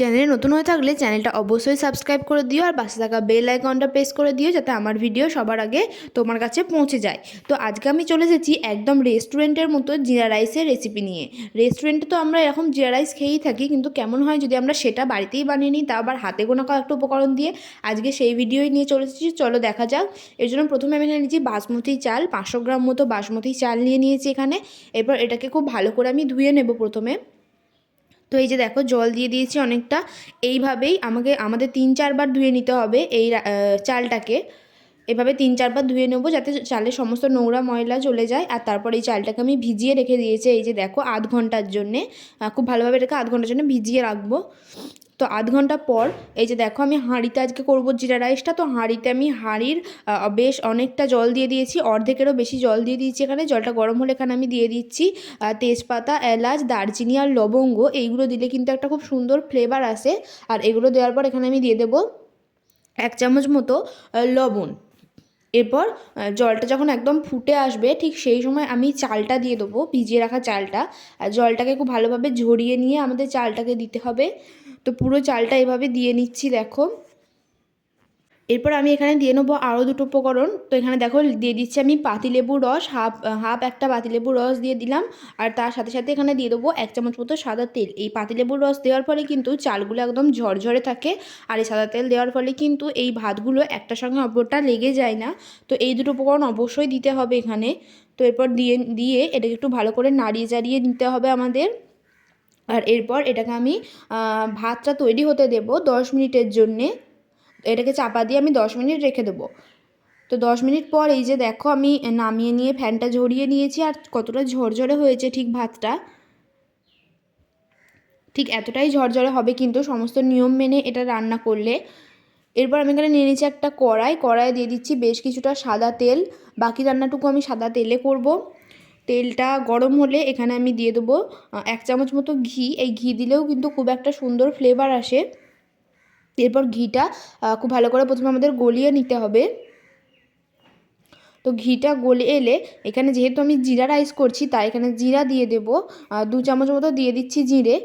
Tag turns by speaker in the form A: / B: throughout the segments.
A: চ্যানেলে নতুন হয়ে থাকলে চ্যানেলটা অবশ্যই সাবস্ক্রাইব করে দিও আর পাশে থাকা বেল আইকনটা প্রেস করে দিও যাতে আমার ভিডিও সবার আগে তোমার কাছে পৌঁছে যায়। তো আজকে আমি চলে এসেছি একদম রেস্টুরেন্টের মতো জিরা রাইসের রেসিপি নিয়ে। রেস্টুরেন্টে তো আমরা এরকম জিরা রাইস খেয়েই থাকি, কিন্তু কেমন হয় যদি আমরা সেটা বাড়িতেই বানিয়ে নিই, তা আবার হাতে গোনা কয়েকটা উপকরণ দিয়ে আজকে সেই ভিডিওই নিয়ে চলে এসেছি। চলো দেখা যাক। এর জন্য প্রথমে আমি নিয়েছি বাসমতি চাল, পাঁচশো গ্রাম মতো বাসমতি চাল নিয়ে নিয়েছি এখানে। এরপর এটাকে খুব ভালো করে আমি ধুয়ে নেব প্রথমে। তো এই যে দেখো, জল দিয়ে দিয়েছি অনেকটা। এইভাবেই আমাকে, আমাদের তিন চারবার ধুয়ে নিতে হবে এই চালটাকে। এভাবে তিন চারবার ধুয়ে নেব যাতে চালের সমস্ত নোংরা ময়লা চলে যায়। আর তারপর এই চালটাকে আমি ভিজিয়ে রেখে দিয়েছি এই যে দেখো, আধ ঘণ্টার জন্যে। খুব ভালোভাবে এটাকে আধ ঘণ্টার জন্য ভিজিয়ে রাখব। তো আধ ঘণ্টা পর, এই যে দেখো আমি হাঁড়িতে আজকে করব জিরা রাইসটা, তো হাঁড়িতে আমি হাঁড়ির বেশ অনেকটা জল দিয়ে দিয়েছি, অর্ধেকেরও বেশি জল দিয়ে দিয়েছি এখানে, জলটা গরম হলে এখানে আমি দিয়ে দিচ্ছি তেজপাতা, এলাচ, দারচিনি আর লবঙ্গ, এইগুলো দিলে কিন্তু একটা খুব সুন্দর ফ্লেভার আসে, আর এগুলো দেওয়ার পর এখানে আমি দিয়ে দেবো এক চামচ মতো লবণ। এরপর জলটা যখন একদম ফুটে আসবে, ঠিক সেই সময় আমি চালটা দিয়ে দেবো, ভিজিয়ে রাখা চালটা। আর জলটাকে খুব ভালোভাবে ঝরিয়ে নিয়ে আমাদের চালটাকে দিতে হবে। তো পুরো চালটা এভাবে দিয়ে নিচ্ছি, দেখো। এরপর আমি এখানে দিয়ে নেব আরও দুটো উপকরণ। তো এখানে দেখো দিয়ে দিচ্ছি আমি পাতিলেবুর রস, হাফ হাফ একটা পাতিলেবুর রস দিয়ে দিলাম। আর তার সাথে সাথে এখানে দিয়ে দেবো এক চামচ মতো সাদা তেল। এই পাতিলেবুর রস দেওয়ার ফলে কিন্তু চালগুলো একদম ঝরঝরে থাকে। আর এই সাদা তেল দেওয়ার ফলে কিন্তু এই ভাতগুলো একটার সঙ্গে অপরটা লেগে যায় না। তো এই দুটো উপকরণ অবশ্যই দিতে হবে এখানে। তো এরপর দিয়ে দিয়ে এটাকে একটু ভালো করে নাড়িয়ে চাড়িয়ে নিতে হবে আমাদের। আর এরপর এটাকে আমি ভাতটা তৈরি হতে দেব দশ মিনিটের জন্যে। এটাকে চাপা দিয়ে আমি দশ মিনিট রেখে দেবো। তো দশ মিনিট পর এই যে দেখো আমি নামিয়ে নিয়ে ফ্যানটা ঝরিয়ে নিয়েছি আর কতটা ঝরঝরে হয়েছে ঠিক ভাতটা। ঠিক এতটাই ঝরঝরে হবে কিন্তু সমস্ত নিয়ম মেনে এটা রান্না করলে। এরপর আমি এখানে নিয়ে নিচ্ছি একটা কড়াই কড়াই দিয়ে দিচ্ছি বেশ কিছুটা সাদা তেল। বাকি রান্নাটুকু আমি সাদা তেলে করব। তেলটা গরম হলে এখানে আমি দিয়ে দেবো এক চামচ মতো ঘি। এই ঘি দিলেও কিন্তু খুব একটা সুন্দর ফ্লেভার আসে। এরপর ঘিটা খুব ভালো করে প্রথমে আমাদের গলিয়ে নিতে হবে। তো ঘিটা গলে এলে এখানে যেহেতু আমি জিরা রাইস করছি, তাই এখানে জিরা দিয়ে দেব। দু চামচ মতো দিয়ে দিচ্ছি জিরে।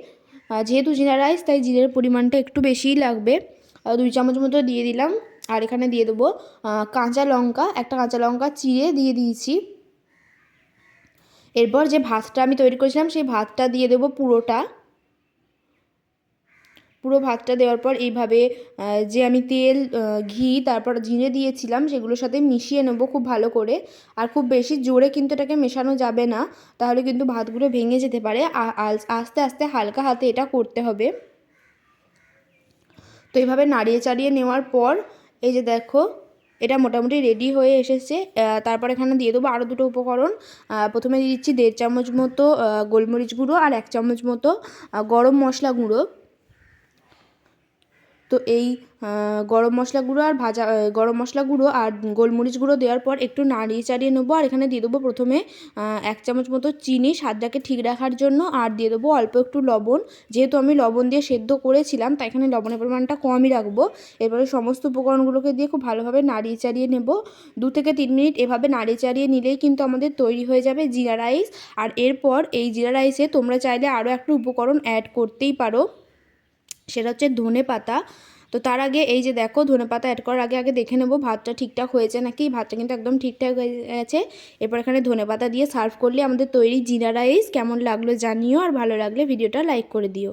A: যেহেতু জিরা রাইস, তাই জিরের পরিমাণটা একটু বেশিই লাগবে। দুই চামচ মতো দিয়ে দিলাম। আর এখানে দিয়ে দেবো কাঁচা লঙ্কা, একটা কাঁচা লঙ্কা চিড়ে দিয়ে দিয়েছি। এরপর যে ভাতটা আমি তৈরি করেছিলাম, সেই ভাতটা দিয়ে দেবো পুরোটা। পুরো ভাতটা দেওয়ার পর এইভাবে যে আমি তেল ঘি, তারপর জিরে দিয়েছিলাম, সেগুলোর সাথে মিশিয়ে নেব খুব ভালো করে। আর খুব বেশি জোরে কিন্তু এটাকে মেশানো যাবে না, তাহলে কিন্তু ভাতগুলো ভেঙে যেতে পারে। আস্তে আস্তে হালকা হাতে এটা করতে হবে। তো এইভাবে নাড়িয়ে চাড়িয়ে নেওয়ার পর, এই যে দেখো, এটা মোটামুটি রেডি হয়ে এসেছে। তারপর এখানে দিয়ে দেবো আরও দুটো উপকরণ। প্রথমে দিয়ে দিচ্ছি দেড় চামচ মতো গোলমরিচ গুঁড়ো আর এক চামচ মতো গরম মশলা গুঁড়ো। তো এই গরম মশলা গুঁড়ো আর ভাজা গরম মশলা গুঁড়ো আর গোলমরিচ গুঁড়ো দেওয়ার পর একটু নাড়িয়ে চাড়িয়ে নেব। আর এখানে দিয়ে দেবো প্রথমে এক চামচ মতো চিনি, স্বাদটাকে ঠিক রাখার জন্য। আর দিয়ে দেবো অল্প একটু লবণ। যেহেতু আমি লবণ দিয়ে সেদ্ধ করেছিলাম, তাই এখানে লবণের পরিমাণটা কমই রাখব। এরপরে সমস্ত উপকরণগুলোকে দিয়ে খুব ভালোভাবে নাড়িয়ে চাড়িয়ে নেব। দু থেকে তিন মিনিট এভাবে নাড়িয়ে চাড়িয়ে নিলেই কিন্তু আমাদের তৈরি হয়ে যাবে জিরা রাইস। আর এরপর এই জিরা রাইসে তোমরা চাইলে আরও একটা উপকরণ অ্যাড করতেই পারো। সেটা হচ্ছে ধনে পাতা। তো তার আগে এই যে দেখো ধনে পাতা অ্যাড করার আগে আগে দেখে নেব ভাতটা ঠিকঠাক হয়েছে নাকি? ভাতটা কিন্তু একদম ঠিকঠাক হয়ে গেছে। এরপর এখানে ধনে পাতা দিয়ে সার্ভ করলে আমাদের তৈরি জিরা রাইস কেমন লাগল জানিও, আর ভালো লাগলে ভিডিওটা লাইক করে দিও।